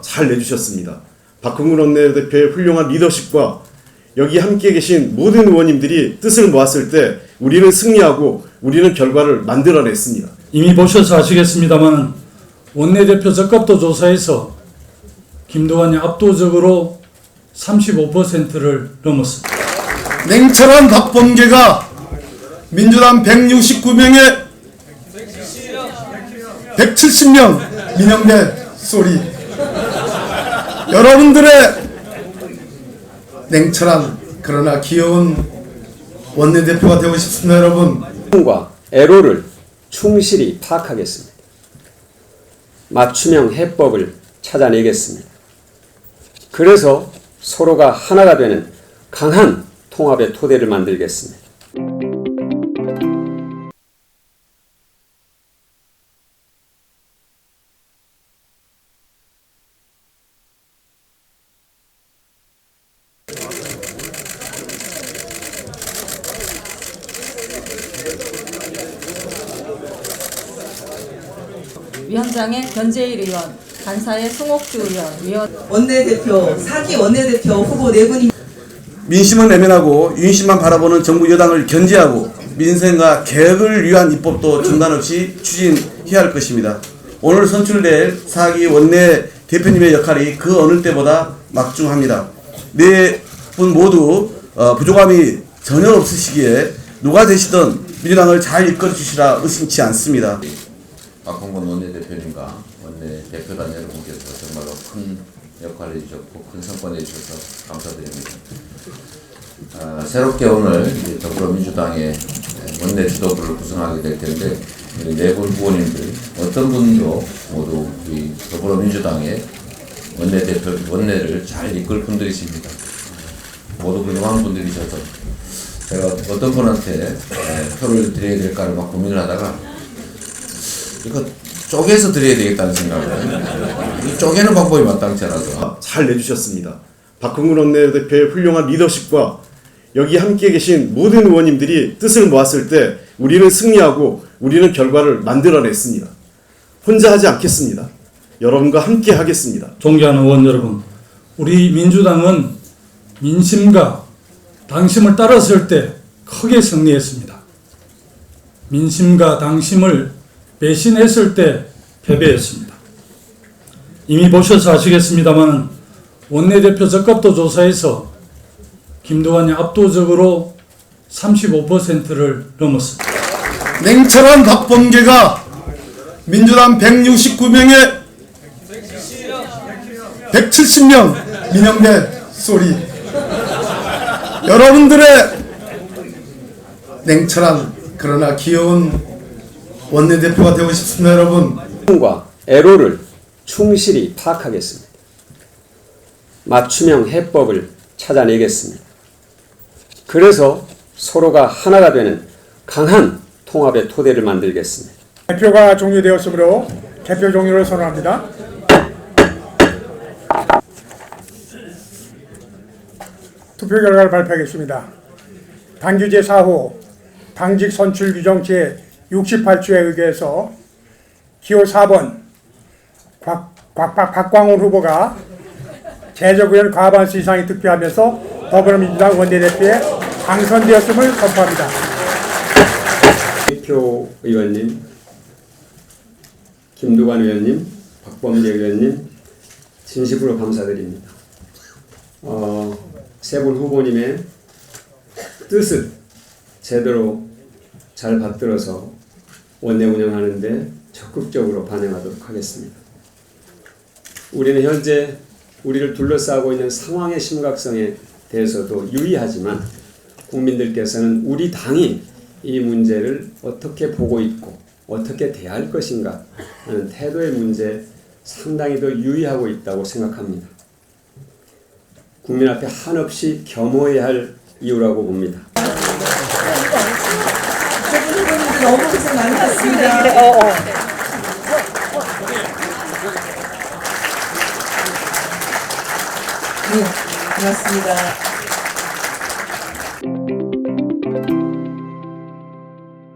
잘 내주셨습니다. 박홍근 원내대표의 훌륭한 리더십과 여기 함께 계신 모든 의원님들이 뜻을 모았을 때 우리는 승리하고 우리는 결과를 만들어냈습니다. 이미 보셔서 아시겠습니다만 원내대표 적합도 조사에서 김두관이 압도적으로 35%를 넘었습니다. 냉철한 박범계가 민주당 169명에 170명 민영대 소리 여러분들의 냉철한 그러나 귀여운 원내대표가 되고 싶습니다 여러분 과 애로를 충실히 파악하겠습니다. 맞춤형 해법을 찾아내겠습니다. 그래서 서로가 하나가 되는 강한 통합의 토대를 만들겠습니다. 위원장의 변재일 의원, 간사의 송옥주 의원, 위원 원내대표, 사기 원내대표 후보 네 분이 민심은 내면하고 윤심만 바라보는 정부 여당을 견제하고 민생과 개혁을 위한 입법도 중단 없이 추진해야 할 것입니다. 오늘 선출될 사기 원내 대표님의 역할이 그 어느 때보다 막중합니다. 네 분 모두 어, 부족함이 전혀 없으시기에 누가 되시든 민주당을 잘 이끌어 주시라 의심치 않습니다. 박홍근 원내대표님과 원내대표단 여러분께서 정말로 큰 역할을 해주셨고 큰 성과를 해주셔서 감사드립니다. 아, 새롭게 오늘 더불어민주당의 원내 지도부를 구성하게 될 텐데 네분 후보님들 어떤 분도 모두 우리 더불어민주당의 원내대표 원내를 잘 이끌 분들이십니다. 모두 훌륭한 분들이셔서 제가 어떤 분한테 에, 표를 드려야 될까를 막 고민을 하다가 이거 쪼개서 드려야 되겠다는 생각을 이 쪼개는 방법이 마땅치 않아서 잘 내주셨습니다. 박홍근 원내대표의 훌륭한 리더십과 여기 함께 계신 모든 의원님들이 뜻을 모았을 때 우리는 승리하고 우리는 결과를 만들어냈습니다. 혼자 하지 않겠습니다. 여러분과 함께 하겠습니다. 존경하는 의원 여러분, 우리 민주당은 민심과 당심을 따랐을 때 크게 승리했습니다. 민심과 당심을 배신했을 때 패배했습니다. 이미 보셔서 아시겠습니다만 원내대표 적합도 조사에서 김두관이 압도적으로 35%를 넘었습니다. 냉철한 박범계가 민주당 169명에 170명 민영대 소리 여러분들의 냉철한 그러나 귀여운 원내대표가 되고 싶습니다 여러분 과 애로를 충실히 파악하겠습니다. 맞춤형 해법을 찾아내겠습니다. 그래서 서로가 하나가 되는 강한 통합의 토대를 만들겠습니다. 대표가 종료되었으므로 개표 종료를 선언합니다. 투표 결과를 발표하겠습니다. 당규제 4호 당직 선출 규정 제 68조에 의거해서 기호 4번 곽, 곽, 박, 박광훈 후보가 제적 의원 과반수 이상이 득표하면서 더불어민주당 원내대표에 당선되었음을 선포합니다. 대표 의원님, 김두관 의원님, 박범계 의원님, 진심으로 감사드립니다. 어, 세분 후보님의 뜻을 제대로 잘 받들어서 원내 운영하는데 적극적으로 반영하도록 하겠습니다. 우리는 현재 우리를 둘러싸고 있는 상황의 심각성에 대해서도 유의하지만 국민들께서는 우리 당이 이 문제를 어떻게 보고 있고 어떻게 대할 것인가 하는 태도의 문제 상당히 더 유의하고 있다고 생각합니다. 국민 앞에 한없이 겸허해야 할 이유라고 봅니다. 세분 후보님들 너무 고생 많으셨습니다. 네, 고맙습니다.